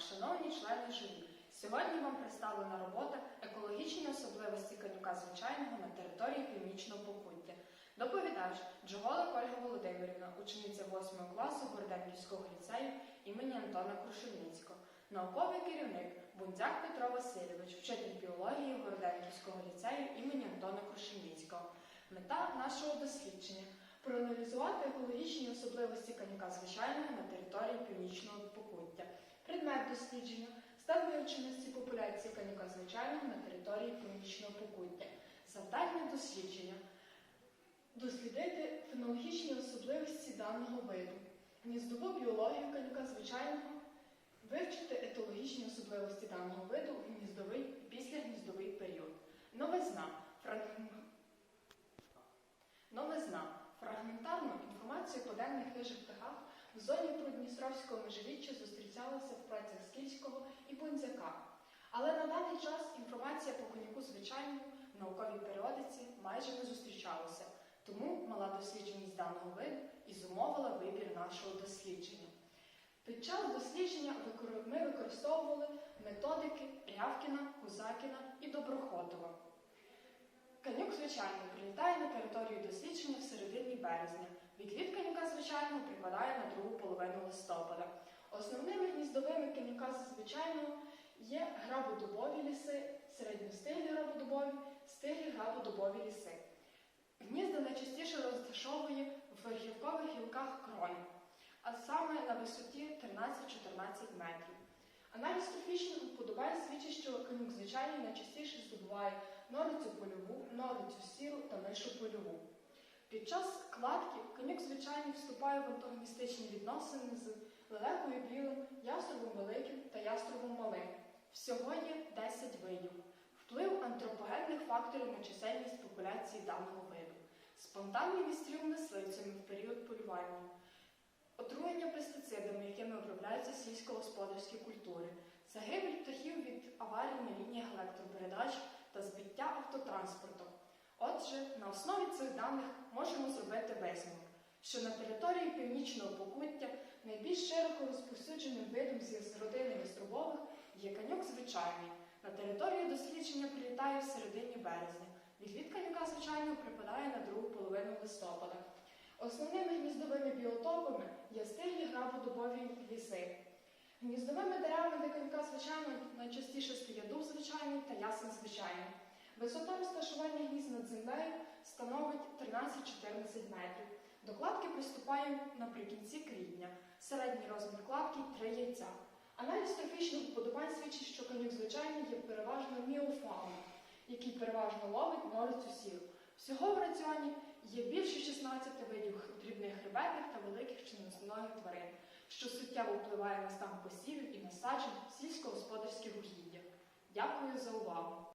шановні члени журі. Сьогодні вам представлена робота екологічні особливості канюка звичайного на території північного покуття. Доповідач Джоголик Ольга Володимирівна, учениця 8 класу Городенківського ліцею імені Антона Крушельницького, науковий керівник Бундзяк Петро Васильович, вчитель біології Городенківського ліцею імені Антона Крушельницького. Мета нашого дослідження проаналізувати екологічні особливості канюка звичайного на території північного покуття. Предмет дослідження стан вивченості популяції канюка звичайного на території північного покуття. Завдання дослідження дослідити фенологічні особливості даного виду, гніздову біологію канюка звичайного, вивчити етологічні особливості даного виду в гніздовий післягніздовий період. Новизна. Новизна. Фрагментарну інформацію по денних хижих птахах в зоні Придністровського межиріччя зустрічалася в працях Скільського і Бунзяка. Але на даний час інформація по конюку звичайному в науковій періодиці майже не зустрічалася, тому мала дослідженість даного виду і зумовила вибір нашого дослідження. Під час дослідження ми використовували методики Рявкіна, Кузакіна і Доброходова. Канюк, звичайно, прилітає на територію дослідження в середині березня. Відліт канюка, звичайно, припадає половину листопада. Основними гніздовими канюка звичайного є грабодубові ліси, середньостиглі грабодубові, стиглі грабодубові ліси. Гнізда найчастіше розташовує в гілкових гілках кроні, а саме на висоті 13-14 метрів. Аналіз трофічних уподобань свідчить, що канюк звичайний найчастіше здобуває норицю польову, норицю сіру та мишу польову. Під час кладки конюк звичайний вступає в антагоністичні відносини з лелекою білим, яструбом великим та яструбом малим. Всього є 10 видів. Вплив антропогенних факторів на чисельність популяції даного виду. Спонтанний відстріл мисливцями в період полювання. Отруєння пестицидами, якими обробляються сільськогосподарські культури, загибель птахів від аварій на лініях електропередач та збиття автотранспортом. Отже, на основі цих даних можемо зробити висновок, що на території північного покуття найбільш широко розповсюдженим видом з родини яструбових є канюк звичайний. На територію дослідження прилітає в середині березня. Відліт канюка звичайного припадає на другу половину листопада. Основними гніздовими біотопами є стиглі грабодубові ліси. Гніздовими деревами для конька звичайно найчастіше стає дуб звичайний. Висота розташування гнізд над землею становить 13-14 метрів. До кладки приступаємо наприкінці квітня. Середній розмір кладки 3 яйця. Аналіз трофічних вподобань свідчить, що конюк звичайний є переважно міофауном, який переважно ловить норицю сіру. Всього в раціоні є більше 16 видів дрібних хребетних та великих членистоногих тварин, що суттєво впливає на стан посівів і насаджень сільськогосподарських угіддях. Дякую за увагу!